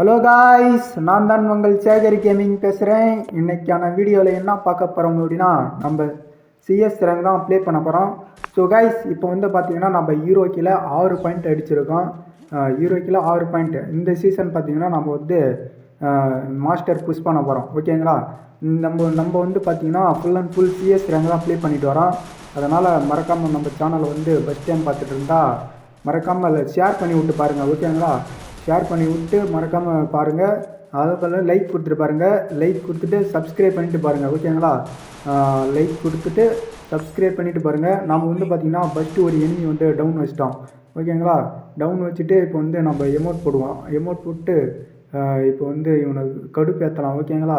Hello guys நான் தான் உங்கள் சேகரி கேமிங் பேசுகிறேன் இன்னைக்கான வீடியோவில் என்ன பார்க்க போகிறோம் அப்படின்னா நம்ம சிஎஸ் ரேங்க் தான் ப்ளே பண்ண போகிறோம் ஸோ காய்ஸ் இப்போ வந்து பார்த்தீங்கன்னா நம்ம ஹீரோக்கில் ஆறு பாயிண்ட் அடிச்சிருக்கோம். ஹீரோக்கில் ஆறு பாயிண்ட் இந்த சீசன் பார்த்தீங்கன்னா நம்ம வந்து மாஸ்டர் புஷ் பண்ண போகிறோம் ஓகேங்களா நம்ம நம்ம வந்து பார்த்தீங்கன்னா full and full CS rank தான் ப்ளே பண்ணிட்டு வரோம். அதனால் மறக்காமல் நம்ம சேனலை வந்து ஃபஸ்ட் டைம் பார்த்துட்டு இருந்தால் மறக்காமல் ஷேர் பண்ணி விட்டு பாருங்கள் ஓகேங்களா ஷேர் பண்ணி விட்டு மறக்காமல் பாருங்கள் அதே போல் லைக் கொடுத்துட்டு பாருங்கள் லைக் கொடுத்துட்டு சப்ஸ்கிரைப் பண்ணிட்டு பாருங்கள் ஓகேங்களா லைக் கொடுத்துட்டு சப்ஸ்கிரைப் பண்ணிட்டு பாருங்கள் நாம் வந்து பார்த்திங்கன்னா ஃபஸ்ட்டு ஒரு எண்ணி வந்து டவுன் வச்சிட்டோம். ஓகேங்களா டவுன் வச்சுட்டு இப்போ வந்து நம்ம எமோட் போடுவோம். எமோட் போட்டு இப்போ வந்து இவனை கடுப்பு ஏற்றலாம் ஓகேங்களா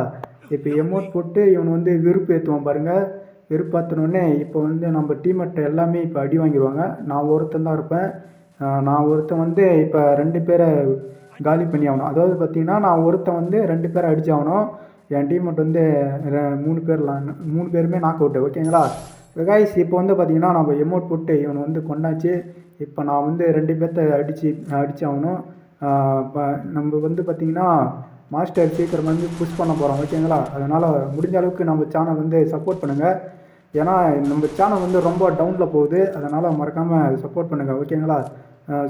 இப்போ எமோட் போட்டு இவனை வந்து விருப்பு ஏற்றுவான் பாருங்கள் வெறுப்பாத்தினோடனே இப்போ வந்து நம்ம டீமேட் எல்லாமே இப்போ அடி வாங்கிடுவாங்க நான் ஒருத்தன் தான் இருப்பேன். நான் ஒருத்தன் வந்து இப்போ ரெண்டு பேரை காலி பண்ணி ஆகணும். அதாவது பார்த்தீங்கன்னா நான் ஒருத்தன் வந்து ரெண்டு பேரை அடிச்சாகணும் என் டீமேட் வந்து ரெ- மூணு பேர்லாம் மூணு பேருமே நாக் அவுட்டு ஓகேங்களா காய்ஸ் இப்போ வந்து பார்த்தீங்கன்னா நம்ம எமௌண்ட் போட்டு இவனை வந்து கொண்டாச்சு. இப்போ நான் வந்து ரெண்டு பேர்த்த அடித்து அடித்தாகணும் இப்போ நம்ம வந்து பார்த்திங்கன்னா மாஸ்டர் சீக்கிரம் வந்து புஷ் பண்ண போகிறோம் ஓகேங்களா அதனால் முடிஞ்ச அளவுக்கு நம்ம சேனல் வந்து சப்போர்ட் பண்ணுங்கள் ஏன்னா நம்ம சேனல் வந்து ரொம்ப டவுனில் போகுது. அதனால் மறக்காமல் சப்போர்ட் பண்ணுங்கள் ஓகேங்களா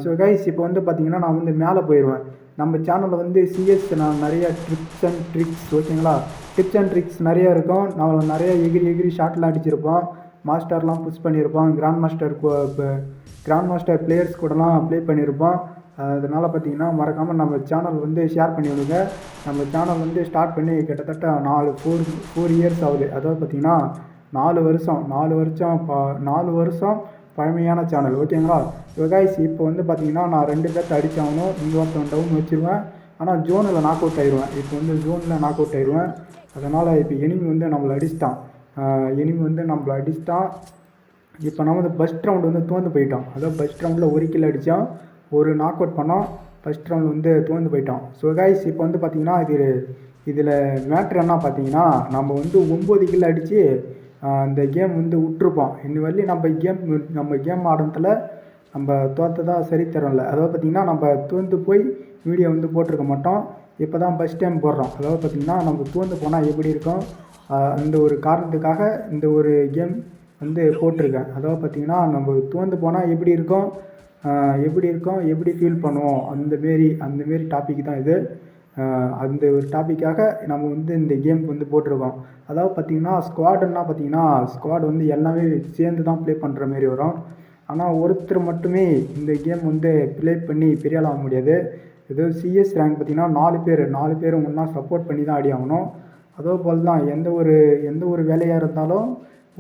ஸோ கைஸ் இப்போ வந்து பார்த்தீங்கன்னா நான் வந்து மேலே போயிடுவேன் நம்ம சேனலில் வந்து சிஎஸ் நான் நிறைய ட்ரிப்ஸ் அண்ட் ட்ரிக்ஸ் ஓகேங்களா டிப்ஸ் அண்ட் ட்ரிக்ஸ் நிறைய இருக்கும். நான் நிறைய எகிரி எகிரி ஷாட்லாம் அடிச்சிருப்போம். மாஸ்டர்லாம் புஷ் பண்ணியிருப்போம் grand master grand master players கூடலாம் ப்ளே பண்ணியிருப்போம் அதனால் பார்த்தீங்கன்னா மறக்காமல் நம்ம சேனல் வந்து ஷேர் பண்ணி விடுங்க. நம்ம சேனல் வந்து ஸ்டார்ட் பண்ணி கிட்டத்தட்ட நாலு ஃபோர் ஃபோர் இயர்ஸ் ஆகுது. அதாவது பார்த்தீங்கன்னா நாலு வருஷம் நாலு வருஷம் ப நாலு வருஷம் பழமையான சேனல் ஓகேங்களா கைஸ் இப்போ வந்து பார்த்தீங்கன்னா நான் ரெண்டு பேர்த்த அடிச்சாகணும் இங்கே ஒருத்தன் டவுன் வச்சிருவேன் ஆனால் ஜோனில் நாக் அவுட் ஆயிடுவேன். இப்போ வந்து ஜோனில் நாக் அவுட் ஆயிடுவேன். அதனால் இப்போ எனிமி வந்து நம்மளை அடிச்சிட்டான். எனிமி வந்து நம்மளை அடிச்சிட்டான். இப்போ நம்ம வந்து ஃபஸ்ட் ரவுண்டு வந்து தோந்து போயிட்டோம். அதாவது ஃபஸ்ட் ரவுண்டில் ஒரு கில் அடித்தோம் ஒரு நாக் அவுட் பண்ணோம் ஃபஸ்ட் ரவுண்ட் வந்து தோந்து போயிட்டோம். ஸோ கைஸ் இப்போ வந்து பார்த்தீங்கன்னா இது இதில் மேட்ரு என்ன பார்த்தீங்கன்னா நம்ம வந்து ஒம்பது கில் அடித்து அந்த கேம் வந்து விட்டுருப்போம். இன்னி வரலையும் நம்ம கேம் நம்ம கேம் ஆடுறதுல நம்ம தோற்றதா சரி இல்லை அதாவது பார்த்திங்கன்னா நம்ம தூந்து போய் வீடியோ வந்து போட்டிருக்க மாட்டோம். இப்போ தான் ஃபஸ்ட் டைம் போடுறோம். அதாவது பார்த்திங்கன்னா நம்ம தூந்து போனால் எப்படி இருக்கும்? அந்த ஒரு காரணத்துக்காக இந்த ஒரு கேம் வந்து போட்டிருக்கேன். அதாவது பார்த்திங்கன்னா நம்ம தூந்து போனால் எப்படி இருக்கும்? எப்படி இருக்கும்? எப்படி ஃபீல் பண்ணுவோம்? அந்த மாரி அந்த மாரி டாபிக் தான் இது. அந்த ஒரு டாப்பிக்காக நம்ம வந்து இந்த கேம் வந்து போட்டிருக்கோம். அதாவது பார்த்திங்கன்னா ஸ்குவாடுன்னா பார்த்தீங்கன்னா ஸ்குவாட் வந்து எல்லாமே சேர்ந்து தான் ப்ளே பண்ணுற மாரி வரும். ஆனால் ஒருத்தர் மட்டுமே இந்த கேம் வந்து ப்ளே பண்ணி பெரிய ஆக முடியாது. ஏதோ சிஎஸ் ரேங்க் பார்த்திங்கன்னா நாலு பேர் நாலு பேரும் ஒன்றா சப்போர்ட் பண்ணி தான் ஆடி ஆகணும். அதே போல் தான் எந்த ஒரு எந்த ஒரு வேலையாக இருந்தாலும்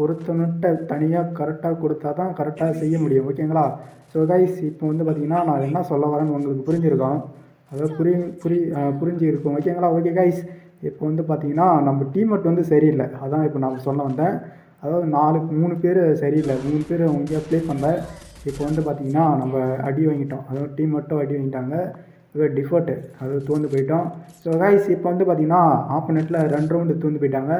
ஒருத்தனுட்ட தனியாக கரெக்டாக கொடுத்தா தான் கரெக்டாக செய்ய முடியும். ஓகேங்களா ஸோ கைஸ் இப்போ வந்து பார்த்திங்கன்னா நான் என்ன சொல்ல வரேன்னு உங்களுக்கு புரிஞ்சிருக்கோம். அதாவது புரி புரி புரிஞ்சு இருக்கும் ஓகேங்களா ஓகே கைஸ் இப்போ வந்து பார்த்தீங்கன்னா நம்ம டீமெட் வந்து சரியில்லை. அதான் இப்போ நான் சொல்ல வந்தேன். அதாவது நாலு மூணு பேர் சரியில்லை. மூணு பேர் அவங்க ப்ளே பண்ணல. இப்போ வந்து பார்த்தீங்கன்னா நம்ம அடி வாங்கிட்டோம். அதாவது டீம் மட்டும் அடி வாங்கிட்டாங்க. இது டிஃபர்ட்டு அது தோந்து போயிட்டோம். ஸோ கைஸ் இப்போ வந்து பார்த்தீங்கன்னா ஆப்போனெட்டில் ரெண்டு ரவுண்டு தோந்து போயிட்டாங்க.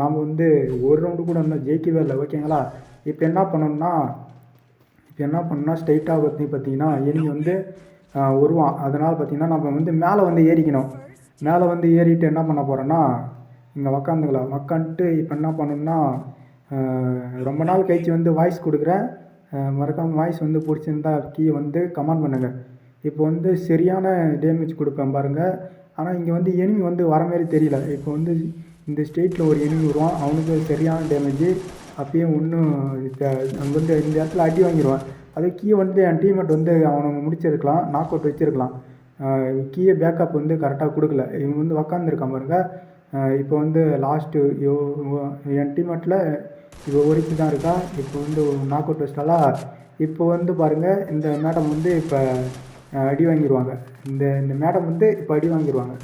நாம் வந்து ஒரு ரவுண்டு கூட இன்னும் ஜெயிக்கவே இல்லை. ஓகேங்களா இப்போ என்ன பண்ணணும்னா இப்போ என்ன பண்ணணும்னா ஸ்ட்ரைட்டாக பற்றி பார்த்தீங்கன்னா இனி வந்து உருவான் வருவான். அதனால் பார்த்தீங்கன்னா நம்ம வந்து மேலே வந்து ஏறிக்கணும். மேலே வந்து ஏறிட்டு என்ன பண்ண போகிறோன்னா இங்கே உக்காந்துக்கலாம். உக்காந்துட்டு இப்போ என்ன பண்ணணும்னா ரொம்ப நாள் கழிச்சு வந்து வாய்ஸ் கொடுக்குறேன் மறக்காமல் வாய்ஸ் வந்து பிடிச்சிருந்தா கீழே வந்து கமெண்ட் பண்ணுங்கள் இப்போ வந்து சரியான டேமேஜ் கொடுப்பேன் பாருங்கள் ஆனால் இங்கே வந்து எனிமி வந்து வர மாதிரி தெரியல. இப்போ வந்து இந்த ஸ்டேட்டில் ஒரு எனிமி வருவான். அவனுக்கு சரியான டேமேஜ் அப்பயும் ஒன்றும் அங்கே வந்து இந்த இடத்துல அடி வாங்கிடுவான் அது கீ வந்து என் டீம்மேட் வந்து அவனுங்க முடிச்சிருக்கலாம் நாக் அவுட் வச்சிருக்கலாம். கீயை பேக்கப் வந்து கரெக்டாக கொடுக்கல. இவன் வந்து உக்காந்துருக்கான் பாருங்க. இப்போ வந்து லாஸ்ட்டு என் டீம்மேட்டில் இப்போ ஒருக்கி தான் இருக்கா. இப்போ வந்து நாக் அவுட் வச்சிட்டாலா இப்போ வந்து பாருங்கள் இந்த மேடம் வந்து இப்போ அடி வாங்கிடுவாங்க இந்த இந்த மேடம் வந்து இப்போ அடி வாங்கிடுவாங்க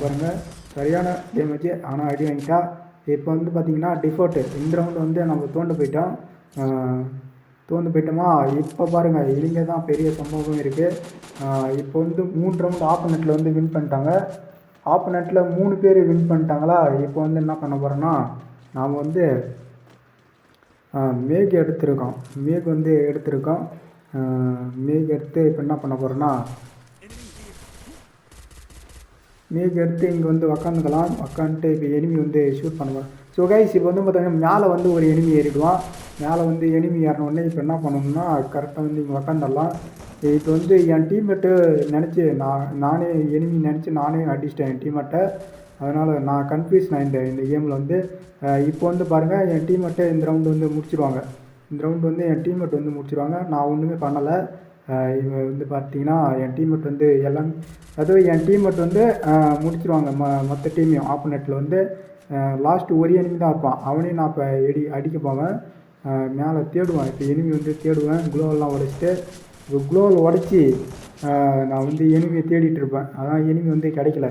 பாருங்கள் சரியான டேமேஜ் ஆனால் அடி வாங்கிட்டா. இப்போ வந்து பார்த்தீங்கன்னா டிஃபோர்ட்டு இந்த ரவுண்டு வந்து நம்ம தோண்டு போயிட்டோம் தோந்து போயிட்டோமா? இப்போ பாருங்கள் இவங்க தான் பெரிய சம்பவம் இருக்குது இப்போ வந்து மூணு ரவுண்டு ஆப்போனட்டில் வந்து வின் பண்ணிட்டாங்க. ஆப்போனட்டில் மூணு பேர் வின் பண்ணிட்டாங்களா? இப்போ வந்து என்ன பண்ண போகிறோன்னா நாம் வந்து மேக் எடுத்திருக்கோம். மேக் வந்து எடுத்திருக்கோம். மேக் எடுத்து இப்போ என்ன பண்ண போகிறோன்னா மேக் எடுத்து இங்கே வந்து உக்காந்துக்கலாம். உக்காந்துட்டு இப்போ எனிமி வந்து ஷூட் பண்ணுவான் ஸோ கைஸ் இப்போ வந்து பார்த்தீங்கன்னா மேலே வந்து ஒரு எனிமி ஏறிடுவான். மேலே வந்து எனிமி ஏறினோடனே இப்போ என்ன பண்ணணும்னா கரெக்டாக வந்து இங்கே உக்காந்துடலாம். இப்போ வந்து என் டீம்மேட்டு நினச்சி நான் நானே எனிமி நினச்சி நானே அடிச்சிட்டேன் என் டீம்மேட்டை அதனால் நான் கன்ஃபியூஸ் நான் இந்த இந்த கேமில் வந்து இப்போ வந்து பாருங்கள் என் டீம்மேட்டை இந்த ரவுண்டு வந்து முடிச்சிடுவாங்க இந்த ரவுண்டு வந்து என் டீம்மேட் வந்து முடிச்சிடுவாங்க நான் ஒன்றுமே பண்ணலை. இவன் வந்து பார்த்தீங்கன்னா என் டீம்மேட் வந்து எல்லாம் அதுவும் என் டீம்மேட் வந்து முடிச்சிடுவாங்க ம மற்ற டீமையும் ஆப்பனேட்டில் வந்து. லாஸ்ட்டு ஒரு எனிமி தான் இருப்பான். அவனையும் நான் இப்போ எடி அடிக்க போவேன். மேலே தேடுவேன். இப்போ எனிமி வந்து தேடுவேன். குளோவெல்லாம் உடைச்சிட்டு இப்போ குளோவில் உடச்சி நான் வந்து எனிமியை தேடிட்டு இருப்பேன். அதான் எனிமி வந்து கிடைக்கல.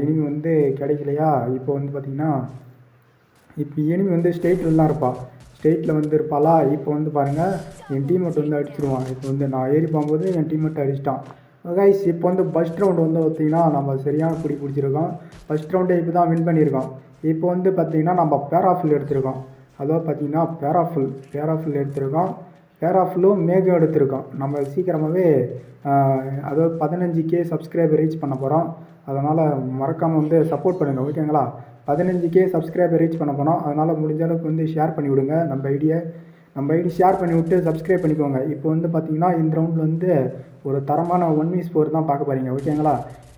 எனிமி வந்து கிடைக்கலையா? இப்போ வந்து பார்த்திங்கன்னா இப்போ எனிமி வந்து ஸ்டேட்டில் இருப்பாள் ஸ்டேட்டில் வந்து இருப்பாளா? இப்போ வந்து பாருங்கள் என் டீம்மேட் வந்து அடிச்சிருவான். இப்போ வந்து நான் ஏறி போகும்போது என் டீம்மேட் அடிச்சிட்டான். கைஸ் இப்போ வந்து ஃபஸ்ட் ரவுண்டு வந்து பார்த்திங்கன்னா நம்ம சரியான பிடி பிடிச்சிருக்கோம். ஃபஸ்ட் ரவுண்டே இப்போ தான் வின் பண்ணியிருக்கோம். இப்போ வந்து பார்த்திங்கன்னா நம்ம பேராஃபில் எடுத்திருக்கோம். அதாவது பார்த்திங்கன்னா பேராஃபில் பேராஃபில் எடுத்திருக்கோம். பேராஃபிலும் மேகம் எடுத்திருக்கோம். நம்ம சீக்கிரமாகவே அதாவது பதினஞ்சு கே சப்ஸ்கிரைபர் ரீச் பண்ண போகிறோம் அதனால் மறக்காமல் வந்து சப்போர்ட் பண்ணுங்கள் ஓகேங்களா? பதினஞ்சு கே சப்ஸ்கிரைபர் ரீச் பண்ண போகிறோம் அதனால் முடிஞ்ச அளவுக்கு வந்து ஷேர் பண்ணி விடுங்க. நம்ம ஐடியை நம்ம ஐடி ஷேர் பண்ணி விட்டு சப்ஸ்கிரைப் பண்ணிக்கோங்க. இப்போ வந்து பார்த்திங்கன்னா இந்த ரவுண்டில் வந்து ஒரு தரமான ஒன் மீஸ் ஃபோர் தான் பார்க்க போகிறீங்க ஓகேங்களா?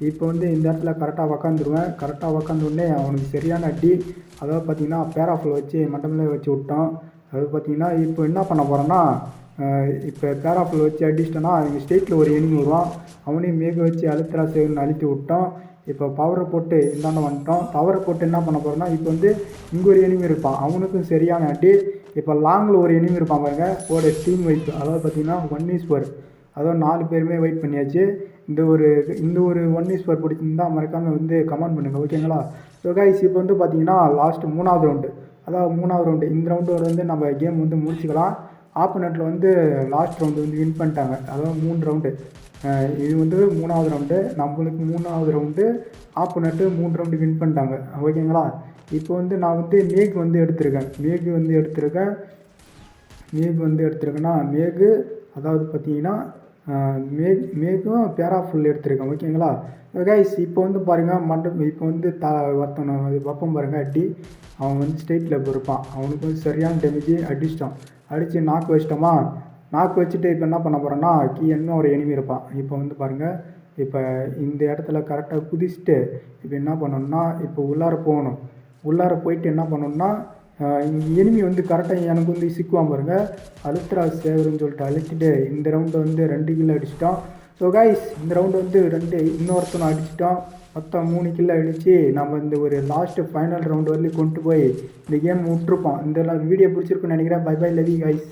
இப்போ வந்து இந்த இடத்துல கரெக்டாக உக்காந்துருவேன். கரெக்டாக உக்காந்துடனே அவனுக்கு சரியான அடி அதாவது பார்த்தீங்கன்னா பேராஃபில் வச்சு மட்டமில் வச்சு விட்டோம் அது பார்த்தீங்கன்னா இப்போ என்ன பண்ண போகிறோன்னா இப்போ பேராஃபில் வச்சு அடிச்சிட்டோன்னா அவங்க ஸ்டேட்டில் ஒரு எனிமி வருவான். அவனையும் மேக வச்சு அழுத்தரா சேவன் அழுத்தி விட்டோம் இப்போ பவரை போட்டு இந்தாண்ட வந்துட்டோம் பவரை போட்டு என்ன பண்ண போகிறோன்னா இப்போ வந்து இங்கே ஒரு எனிமி இருப்பான். அவனுக்கும் சரியான அடி இப்போ லாங்கில் ஒரு எனிமி இருப்பான் பாருங்க. ஓட டீம் வைப்பு அதாவது பார்த்தீங்கன்னா ஒன் இஸ் ஃபோர் அதாவது நாலு பேருமே வெயிட் பண்ணியாச்சு. இந்த ஒரு இந்த ஒரு ஒன் இஸ் ஃபோர் பிடிச்சிருந்தா மறக்காமல் வந்து கமெண்ட் பண்ணுங்கள் ஓகேங்களா ஸோ கைஸ் இப்போ வந்து பார்த்தீங்கன்னா லாஸ்ட்டு மூணாவது ரவுண்டு அதாவது மூணாவது ரவுண்டு இந்த ரவுண்டோட வந்து நம்ம கேம் வந்து முடிச்சுக்கலாம். ஆப்போனட்டில் வந்து லாஸ்ட் ரவுண்டு வந்து வின் பண்ணிட்டாங்க. அதாவது மூணு ரவுண்டு இது வந்து மூணாவது ரவுண்டு நம்மளுக்கு மூணாவது ரவுண்டு ஆப்போனட்டு மூணு ரவுண்டு வின் பண்ணிட்டாங்க. ஓகேங்களா இப்போ வந்து நான் வந்து மேக் வந்து எடுத்திருக்கேன். மேக் வந்து எடுத்திருக்கேன். மேக் வந்து எடுத்திருக்கேன்னா மேகு அதாவது பார்த்தீங்கன்னா மே மேக்கும் பேரா ஃபுல் எடுத்திருக்கேன் ஓகேங்களா? கைஸ் இப்போ வந்து பாருங்கள் மண்டபம் இப்போ வந்து த ஒருத்தனை பார்ப்போம் பாருங்கள் அடி. அவன் வந்து ஸ்டேட்டில் இருப்பான். அவனுக்கு வந்து சரியான டேமேஜ் அடிச்சிட்டான். அடித்து நாக்கு வச்சிட்டோமா? நாக்கு வச்சுட்டு இப்போ என்ன பண்ண போகிறோன்னா கீ என்ன ஒரு எனிமி இருப்பான். இப்போ வந்து பாருங்கள் இப்போ இந்த இடத்துல கரெக்டாக குதிச்சுட்டு இப்போ என்ன பண்ணணும்னா இப்போ உள்ளார போகணும். உள்ளார போயிட்டு என்ன பண்ணணும்னா எனிமி வந்து கரெக்டாக எனக்கு வந்து சிக்குவான் பாருங்க. அழுத்ரா சேவருன்னு சொல்லிட்டு அழுத்திட்டு இந்த ரவுண்டை வந்து ரெண்டு கில்லு அடிச்சிட்டோம் ஸோ கைஸ் இந்த ரவுண்டு வந்து ரெண்டு இன்னொருத்தனை அடிச்சிட்டோம் மொத்தம் மூணு கில்லு அடித்து நம்ம இந்த ஒரு லாஸ்ட்டு ஃபைனல் ரவுண்டு வரலையும் கொண்டு போய் இந்த கேம் விட்டுருப்போம் இந்த வீடியோ பிடிச்சிருக்குன்னு நினைக்கிறேன். By by லவி guys